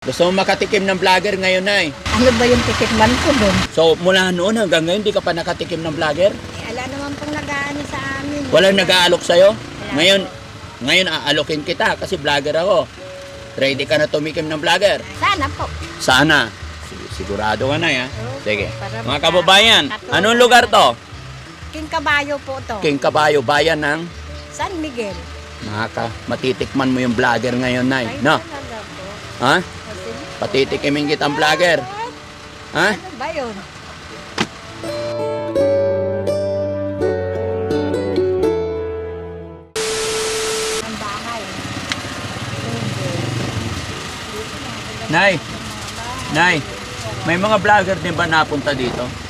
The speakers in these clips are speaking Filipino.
Gusto mo makatikim ng vlogger ngayon, Nay? Ano ba yung titikman ko doon? So, mula noon hanggang ngayon, di ka pa nakatikim ng vlogger? Eh, ala naman pong nag-aano sa amin. Walang nag-aalok sa'yo? Ngayon, ngayon aalokin kita kasi vlogger ako. Ready ka na tumikim ng vlogger? Sana po. Sana. Sig- Sigurado ka na, ya. Sige. para Mga kababayan, anong lugar to? King Kabayo po to. King Kabayo, bayan ng San Miguel. Maka, matitikman mo yung vlogger ngayon, Nay. Ay, No? Ha? Patitikimin kitang vlogger. Ha? Ano ba yun? Nay, Nay, may mga vlogger din ba napunta dito?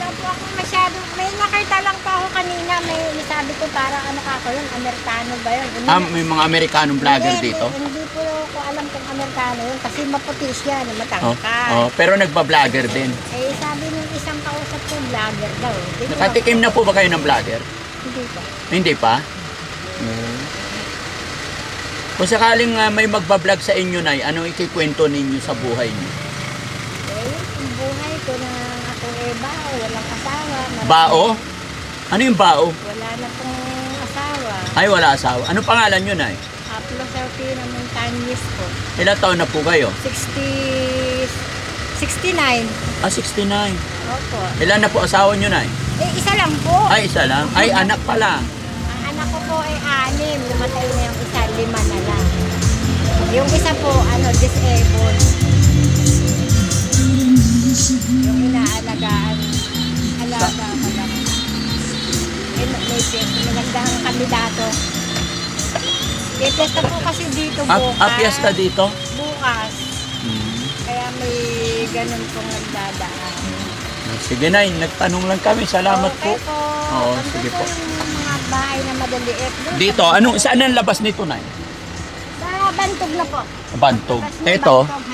Wala po ako masyado. May nakita lang po ako kanina. May sabi ko para ano ka ko yun. Amerikano ba yun? Hindi Ah, may mga Amerikanong vlogger Hindi, dito? Hindi, hindi po ko alam kung Amerikano yun. Kasi maputi siya. na Oh, Matangkad. oh, pero nagba-vlogger din. Eh, sabi nung isang kausap ko, vlogger daw. Hindi ko- Nakatikim na po ba kayo ng vlogger? Hindi pa. Hindi pa? Hmm. Kung sakaling ah, may magbablog sa inyo, Nay, anong ikikwento ninyo sa buhay niyo? Eh, yung buhay ko na ako eh bao, walang asawa. marami- Bao? Ano yung bao? Wala na pong asawa. Ay, wala asawa. Ano pangalan nyo, Nay? Aplo Serpina Montañez po. Ilang taon na po kayo? 60... 69. Ah, 69. Opo. Ilan na po asawa nyo, Nay? Eh, isa lang po. Ay, isa lang. Ay, anak pa lang. Ang anak ko po ay anim. Namatay na yung isa, lima na lang. Yung isa po, ano, disabled. Yung inaalagaan. May piyesta. Magandang kandidato. May piyesta po kasi dito Ah, bukas. ah, fiesta dito? Bukas. Hmm. Kaya may ganun pong nagdadaan. Sige, Nay. Nagtanong lang kami. Salamat okay po. po. Oo, Andun sige po. yung mga bahay na madaliit. Doon Dito, sa- anong, saan ang labas nito, Nay? Sa Bantog na po. Bantog. Tapos may Ito, Bantog.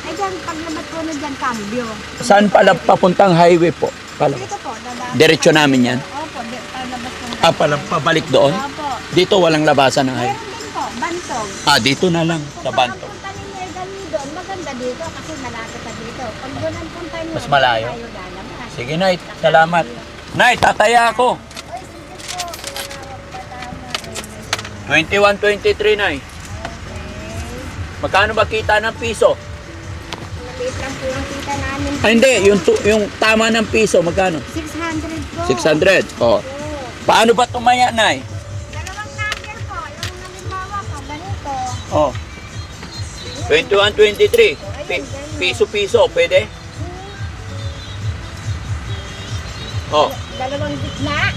Ay dyan, paglabas po na dyan, cambio. saan pala papuntang highway po? Pala. Dito po, dadaan. Diretso namin yan? Opo, di, paglabas po. Ah, pala, pabalik doon? Opo. Dito walang labasan ng highway. Meron din po, Bantog. Ah, dito na lang, sa Kung Bantog. ang punta ninyo ay galing doon, maganda dito kasi malapit na dito. Pag doon ang punta nyo, Mas malayo? tayo lalabas. Sige, Nay. Salamat. Nay, tataya ako. Ay, sige po. Patama. 21, 23, Nay. Okay. Magkano ba kita ng piso? Maliit lang po yung kita namin. Ah, hindi. Yung, tu- yung tama ng piso, magkano? 600 po. 600. Oh. Paano ba tumaya, Nay? Dalawang number po. Yung halimbawa po, ganito. Oh. 21, 23. Pi- piso-piso, pwede? Oh. Dalawang gitna.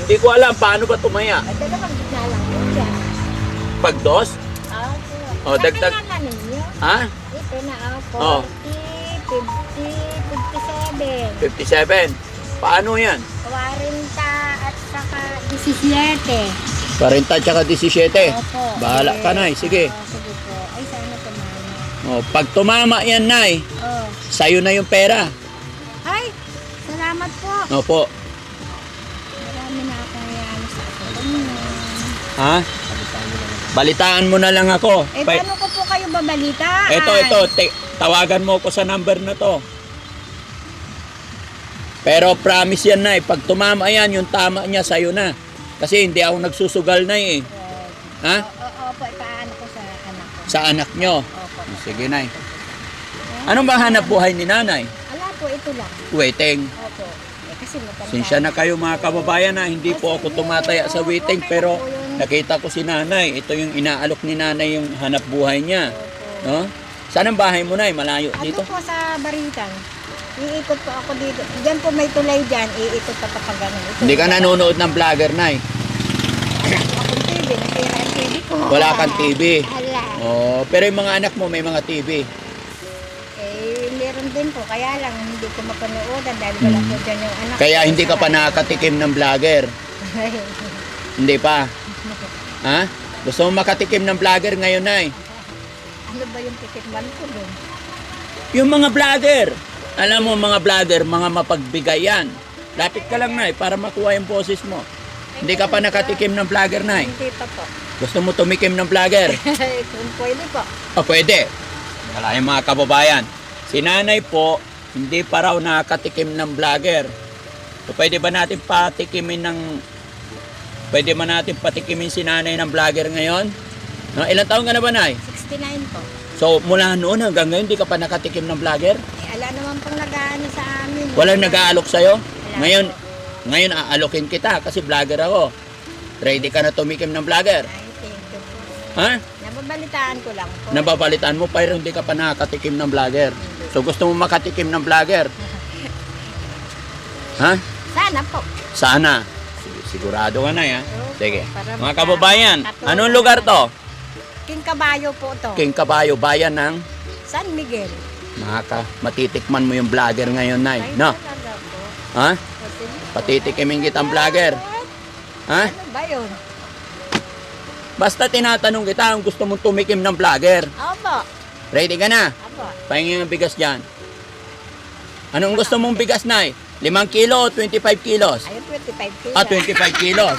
Hindi ko alam paano ba tumaya. Ay, dalawang gitna lang po yan. Pag dos? Ah, po. Oh, dagdag- nga na ninyo. Ha? Ito na, ah, Oh. 40, 50, 57. 57. Paano yan? 40 at saka 17. 40 tsaka 17. Opo. Bahala ka, Nay. Sige. Oh, sige po. Ay, sana tumama. Oh, pag tumama yan, Nay, Oh. sa'yo na yung pera. Ay, salamat po. Opo. Marami na akong yan sa ako. Ha? Balitaan mo na lang ako. Eh, Pa- paano ko po kayo babalitaan? Ito, ito. te- tawagan mo ko sa number na to. Pero promise yan, Nay. Pag tumama yan, yung tama niya sa'yo na. Kasi hindi ako nagsusugal na eh. Ha? Oo, opo, ipaano ko sa anak ko. Sa anak nyo. Opo. Sige, Nay. Anong ba hanap buhay ni Nanay? Ala po, ito lang. Waiting. Opo. Eh, kasi matanda. Sinsya na kayo mga kababayan na hindi po ako tumataya sa waiting pero nakita ko si nanay. Ito yung inaalok ni nanay yung hanap buhay niya. No? Saan ang bahay mo na Malayo Ato dito? po sa Baritan. Iikot po ako dito. Diyan po may tulay dyan. Iikot pa pa ganun. Ito, Hindi ka nanonood ng vlogger, Nay. Akong TV. Nasira ang TV ko. Wala kang TV. Hala. Oh, pero yung mga anak mo may mga TV. Eh, meron din po. Kaya lang, hindi ko mapanood. Dahil wala po dyan yung anak Hmm. Kaya hindi ka pa nakakatikim ng vlogger. Hindi pa. Ha? Gusto mo makatikim ng vlogger ngayon, Nay? ano ba yung titikman ko doon? Yung mga vlogger. Alam mo, mga vlogger, mga mapagbigay yan. Lapit ka lang, Nay, para makuha yung boses mo. Hindi ka pa nakatikim ng vlogger, Nay. Hindi pa po. Gusto mo tumikim ng vlogger? Kung pwede po. O pwede. Wala yung mga kababayan. Si nanay po, hindi pa raw nakatikim ng vlogger. So, pwede ba natin patikimin ng... Pwede ba natin patikimin si nanay ng vlogger ngayon? No, ilang taon ka na ba, Nay? 69 po. So, mula noon hanggang ngayon, di ka pa nakatikim ng vlogger? Eh, ala naman pong nag-ano sa amin. Walang nag-aalok sa'yo? Wala. Ngayon, ngayon aalokin kita kasi vlogger ako. Ready ka na tumikim ng vlogger? Ay, thank you po. Ha? Nababalitaan ko lang po. Nababalitaan mo pero hindi ka pa nakatikim ng vlogger. So gusto mo makatikim ng vlogger? Ha? Sana po. Sana. Sig- Sigurado ka na ya. Opo, Sige. Mga kababayan, anong lugar to? King Kabayo po to. King Kabayo, bayan ng San Miguel. Maka, matitikman mo yung vlogger ngayon, Nay. Ay, No? Ha? Patitikimin kitang vlogger. Ha? Ano ba yun? Basta tinatanong kita ang gusto mong tumikim ng vlogger. Opo. Ready ka na? Opo. Pahingin ang bigas dyan. Anong gusto mong bigas, Nay? 5 kilo o 25 kilos? Ayun, 25 kilos. Ah, 25 kilos.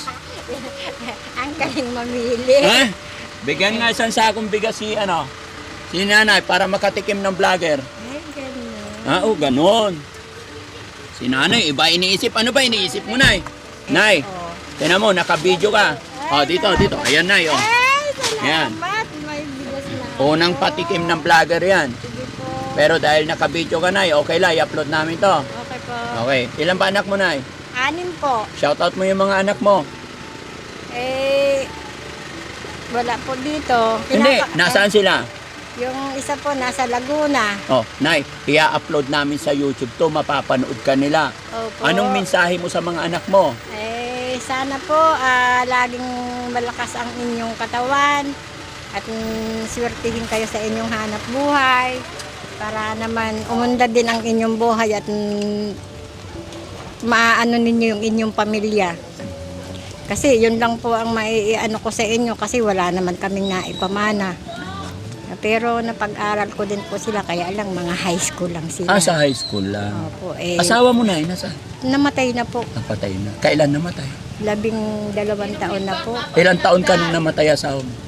Ang galing mamili. ha? Bigyan nga isang sakong bigas si, ano, si nanay para makatikim ng vlogger. Ay, ganun. Ah, oh, ganon. Si nanay, iba iniisip. Ano ba iniisip mo, Nay? Nay, tinan mo, naka-video ka. Oh, dito, dito. Ayan, Nay, oh. Ay, Yan. salamat. May bigas na. Unang patikim ng vlogger yan. Sige po. Pero dahil naka-video ka, Nay, okay lang, i-upload namin to. Okay. Okay. Ilan ba anak mo, Nay? Anim po. Shoutout mo yung mga anak mo. Eh, wala po dito. Hindi, Pinapa- nasaan sila? eh, yung isa po nasa Laguna. Oh, Nay, i-upload namin sa YouTube to, mapapanood ka nila. Opo. Anong mensahe mo sa mga anak mo? Eh, sana po ah, laging malakas ang inyong katawan at mm, swertihin kayo sa inyong hanap buhay para naman umundad din ang inyong buhay at mm, maano ninyo yung inyong pamilya. Kasi yun lang po ang maiano ko sa inyo kasi wala naman kaming naipamana. Pero napag-aral ko din po sila kaya lang mga high school lang sila. Ah, sa high school lang. Opo, eh, Asawa mo na, nasa? namatay na po. Napatay na. Kailan namatay? Labing dalawang taon na po. Ilang taon ka nung namatay asawa mo?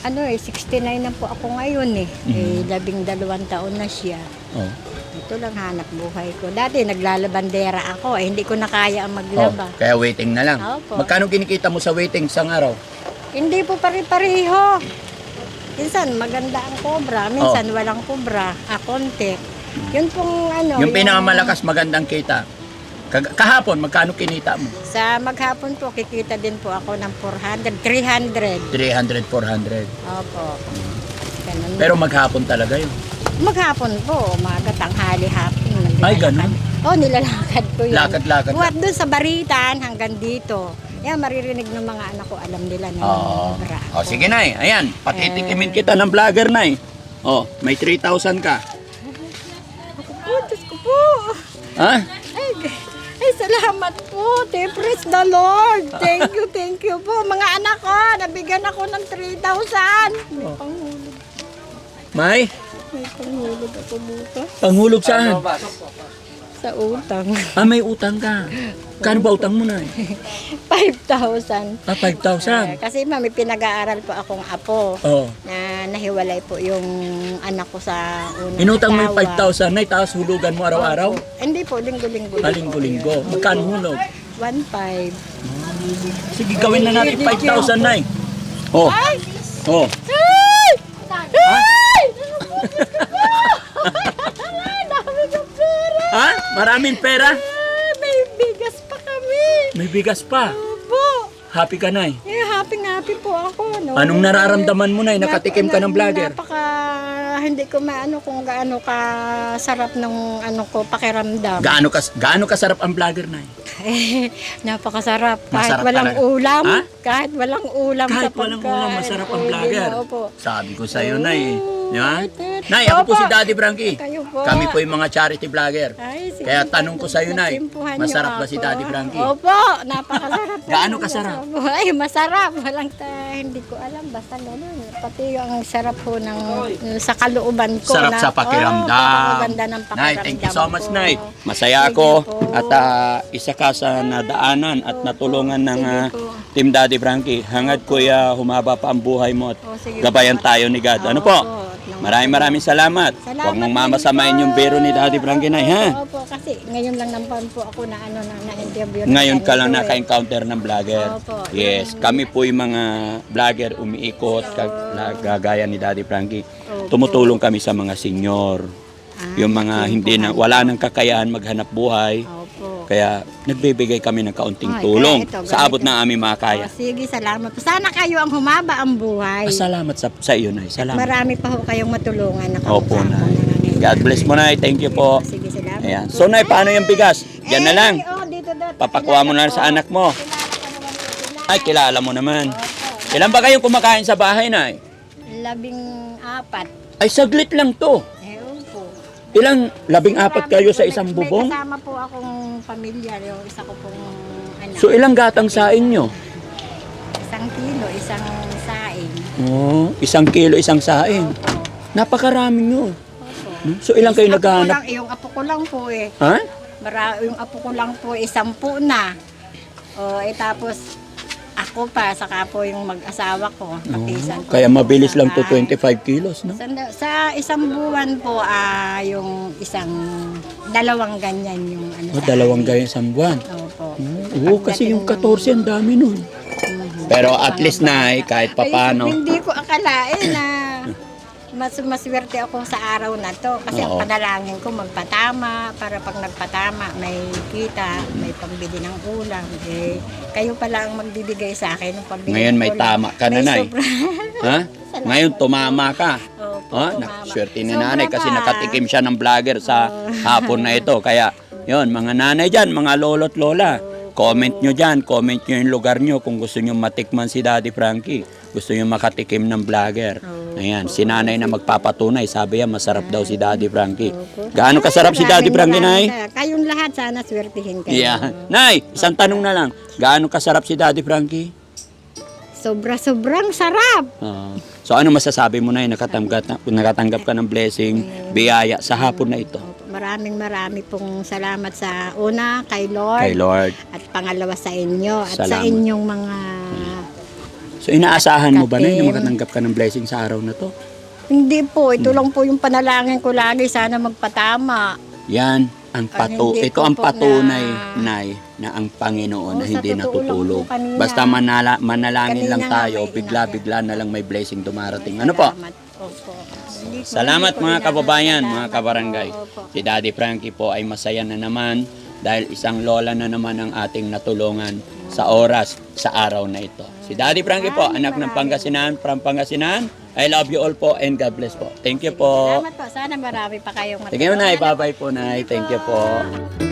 Ano eh, 69 na po ako ngayon eh. Mhm. Eh, labing dalawang taon na siya. Oh. Ito lang hanap buhay ko. Dati naglalabandera ako eh, hindi ko na kaya ang oh. maglaba. Kaya waiting na lang. Opo. Magkano kinikita mo sa waiting sa araw? Hindi po pare-pareho. Minsan maganda ang kobra, minsan walang kobra. Ah, konti. Yun pong ano. Oh. yung pinakamalakas magandang kita. Kahapon, magkano kinita mo? Sa maghapon po, kikita din po ako ng 400, 300. 300, 400. Opo. Ganun. Pero maghapon talaga yun. Maghapon po, umaga, tanghali, hapon. Ay, ganun. Oh, nilalakad ko yan. Lakad-lakad. Buhat doon sa baritan hanggang dito. Yan, maririnig ng mga anak ko, alam nila na Oo. Oh, ako. sige na Ayan, patitikimin Eh. kita ng vlogger na Oh, may 3,000 ka. Oh, Diyos ko po. Ha? Salamat po. Te, praise the Lord. Thank you, thank you po. Mga anak ko, nabigyan ako ng 3,000. May Oh. panghulog. May? May panghulog ako bukas. Panghulog saan? Sa utang. Ah, may utang ka. Kano ba utang mo na 5,000. Ah, 5,000. Eh, kasi mami, pinag-aaral po akong apo. Oh. na nahiwalay po yung anak ko sa unang Inutang mo yung asawa. 5,000 na, tapos hulugan mo araw-araw? Opo. Hindi po, linggo-linggo. Ah, linggo-linggo. Magkano hulog? 1.5. Sige, gawin na natin 5,000 na Oh. Ay! Oh. Ay! Ay! Dami kong pera! Ha? Maraming pera? Ay, may bigas pa kami! May bigas pa. Opo! Happy ka na Eh, happy happy po ako. No? Anong nararamdaman mo na? Nakatikim ka ng vlogger? Napaka, hindi ko maano kung gaano ka sarap ng ano ko, pakiramdam. Gaano ka gaano kasarap ang vlogger na? Eh, napakasarap. Kahit Masarap walang talaga. ulam. Ha? Kahit walang ulam Kahit sa walang ulam, masarap ang Pwede vlogger. na, Opo. Sabi ko sa'yo, Nay. Di ba? Opo. Nay, ako po si Daddy Frankie. Kayo po. Kami po yung mga charity vlogger. Ay, sige. Kaya tanong ko sa'yo, Nay, niyo masarap ba si ako. Daddy Frankie? Opo, napakasarap. Gaano kasarap? sa- Ay, masarap. Walang ta, hindi ko alam. Basta ganun. Pati yung sarap po ng, sa kalooban ko. Sarap na, sa pakiramdam. Oh, maganda ng Nay, pakiramdam thank you so much, ko. Nay. Masaya Sige ako po. at ah, isa ka sa nadaanan at natulungan ng Sige ah, po. Team Daddy Frankie, hangad kuya humaba pa ang buhay mo at gabayan tayo ni God. Ano po? Maraming maraming salamat. Salamat Huwag mong mamasamain yung biro ni Daddy Frankie na, ha? Opo, kasi ngayon lang naman po ako na ano na na-interview. na Ngayon ka lang eh. naka-encounter ng vlogger. Opo. Yes, kami po yung mga vlogger umiikot, kag- na- gagaya ni Daddy Frankie. Tumutulong kami sa mga senior. Ah, Yung mga hindi na, wala nang kakayahan maghanap buhay. Kaya nagbibigay kami ng kaunting Ay, tulong kaya ito, sa abot ganito. ng aming mga kaya. O, sige, salamat po. Sana kayo ang humaba ang buhay. Ah, salamat sa, sa iyo, Nay. Salamat. Marami pa ho kayong matulungan na Opo, Nay. God bless mo, Nay. Thank you po. Sige, salamat Ayan. So, Nay, paano yung bigas? Diyan na Eh, lang. oh, dito, dito. Papakuha mo na sa anak mo. Ay, kilala mo naman. Ilan ba kayong kumakain sa bahay, Nay? Labing apat. Ay, saglit lang to. Ilang labing apat kayo sa may- isang May bubong? kasama po akong pamilya, yung isa ko pong anak. So, ilang gatang saing nyo? isang kilo, isang saing. Oh, isang kilo, isang saing. Opo. Napakarami nyo. Opo. Hmm? So, ilang kayo Apo ko naghahanap? lang, yung apo ko lang po eh. Ha? Mara, yung apo ko lang po isang po na. O, eh tapos ako pa, saka po yung mag-asawa ko. Kapisan ko Kaya po mabilis lang to bahay. 25 kilos, no? Sa, sa isang buwan po, ah, yung isang, dalawang ganyan yung ano Oh, sa dalawang gaya sa buwan. Opo. Oo, kasi yung 14 ang dami nun. Mhm. Pero at least na, eh, kahit Ay, papano. hindi ko akalain na mas maswerte ako sa araw na to kasi Oo. ang panalangin ko magpatama para pag nagpatama may kita, may pambili ng ulam. Eh, kayo pala ang magbibigay sa akin ng pambili Ngayon ng may ulam. tama ka na, May Nay. sobra. Ha? Ngayon tumama ka. Opo, Oh, tumama. swerte ni Sobra nanay kasi pa. nakatikim siya ng vlogger sa hapon na ito. Kaya, yon mga nanay dyan, mga lolo't lola, comment nyo dyan, comment nyo yung lugar nyo kung gusto nyo matikman si Daddy Frankie. Gusto nyo makatikim ng vlogger. Ayan, si nanay na magpapatunay. Sabi yan, masarap daw si Daddy Frankie. Opo. Gaano kasarap si Daddy Frankie, Nay? Kayong lahat sana swertihin kayo. Yeah. Nay, isang tanong na lang. Gaano kasarap si Daddy Frankie? Sobra-sobrang sarap. Ah. so ano masasabi mo na nakatanggap, nakatanggap ka ng blessing, biyaya sa hapon na ito? Maraming marami pong salamat sa una kay Lord. Kay Lord. At pangalawa sa inyo at sa Salamat. inyong mga So inaasahan mo ba na Katim. makatanggap ka ng blessing sa araw na to? hindi po, Hmm. ito lang po yung panalangin ko lagi sana magpatama. Yan ang pato ito ang patunay na- nay na ang Panginoon Oo, na sa hindi natutulog. Basta manala, manalangin Kanina lang tayo, bigla-bigla na lang may blessing dumarating. Ano po? Salamat. Opo. Hindi ko- Salamat hindi ko mga kababayan, mga kabarangay. Opo. Si Daddy Frankie po ay masaya na naman dahil isang lola na naman ang ating natulungan sa oras sa araw na ito. Si Daddy Frankie po, anak ng Pangasinan, from Pangasinan. I love you all po and God bless po. Thank you po. Salamat po. Sana marami pa kayong Sige mo, Nay. matulungan. Bye-bye po, Nay. Thank you po.